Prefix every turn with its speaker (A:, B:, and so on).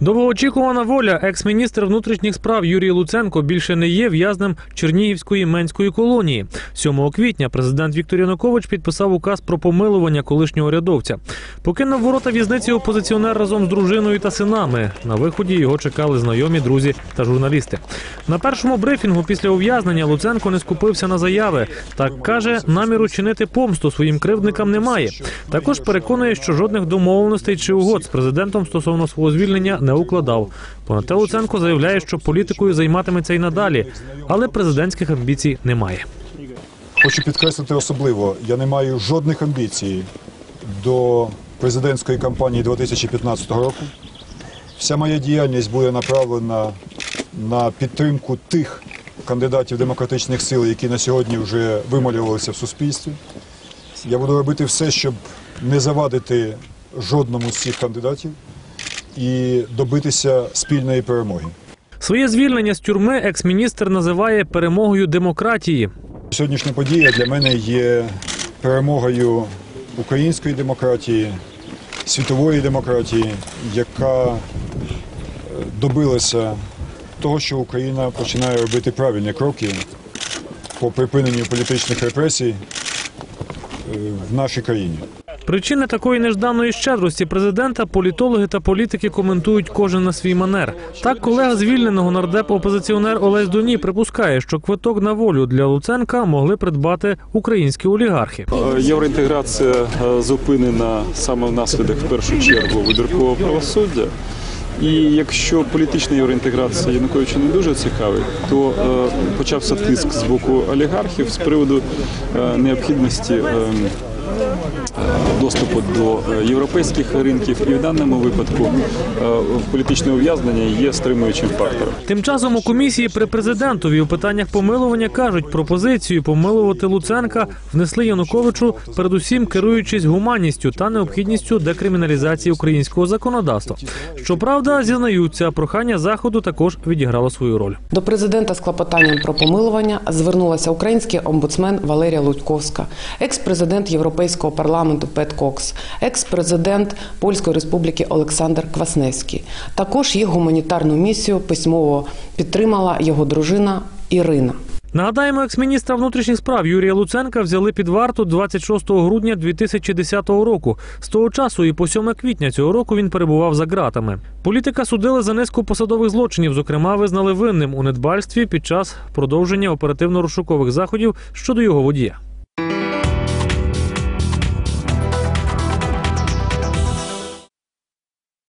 A: Довгоочікувана воля. Екс-міністр внутрішніх справ Юрій Луценко більше не є в'язнем Чернігівської менської колонії. 7 квітня президент Віктор Янукович підписав указ про помилування колишнього рядовця. Покинув ворота в'язниці опозиціонер разом з дружиною та синами. На виході його чекали знайомі, друзі та журналісти. На першому брифінгу після ув'язнення Луценко не скупився на заяви. Так каже, наміру чинити помсту своїм кривдникам немає. Також переконує, що жодних домовленостей чи угод з президентом стосовно свого звільнення не укладав. Понад те Луценко заявляє, що політикою займатиметься й надалі, але президентських амбіцій немає.
B: Хочу підкреслити особливо, я не маю жодних амбіцій до президентської кампанії 2015 року. Вся моя діяльність буде направлена на підтримку тих кандидатів демократичних сил, які на сьогодні вже вималювалися в суспільстві. Я буду робити все, щоб не завадити жодному з цих кандидатів і добитися спільної перемоги.
A: Своє звільнення з тюрми екс-міністр називає перемогою демократії.
B: Сьогоднішня подія для мене є перемогою української демократії, світової демократії, яка е, добилася того, що Україна починає робити правильні кроки по припиненню політичних репресій е, в нашій країні.
A: Причини такої нежданої щедрості президента політологи та політики коментують кожен на свій манер. Так, колега звільненого нардепа опозиціонер Олесь Доні припускає, що квиток на волю для Луценка могли придбати українські олігархи.
C: Е, Євроінтеграція е, зупинена саме внаслідок в першу чергу вибіркового правосуддя. І якщо політична євроінтеграція Януковича не дуже цікавить, то е, почався тиск з боку олігархів з приводу е, необхідності. е, Доступу до е, європейських ринків, і в даному випадку е, політичне ув'язнення є стримуючим фактором.
A: Тим часом у комісії при президентові у питаннях помилування кажуть, пропозицію помилувати Луценка внесли Януковичу, передусім керуючись гуманністю та необхідністю декриміналізації українського законодавства. Щоправда, зізнаються, прохання заходу також відіграло свою роль.
D: До президента з клопотанням про помилування звернулася український омбудсмен Валерія Лудьковська, екс-президент Європейського парламенту Пет Кокс, екс-президент Польської республіки Олександр Квасневський. Також їх гуманітарну місію письмово підтримала його дружина Ірина.
A: Нагадаємо, екс-міністра внутрішніх справ Юрія Луценка взяли під варту 26 грудня 2010 року. З того часу і по 7 квітня цього року він перебував за ґратами. Політика судили за низку посадових злочинів. Зокрема, визнали винним у недбальстві під час продовження оперативно-розшукових заходів щодо його водія.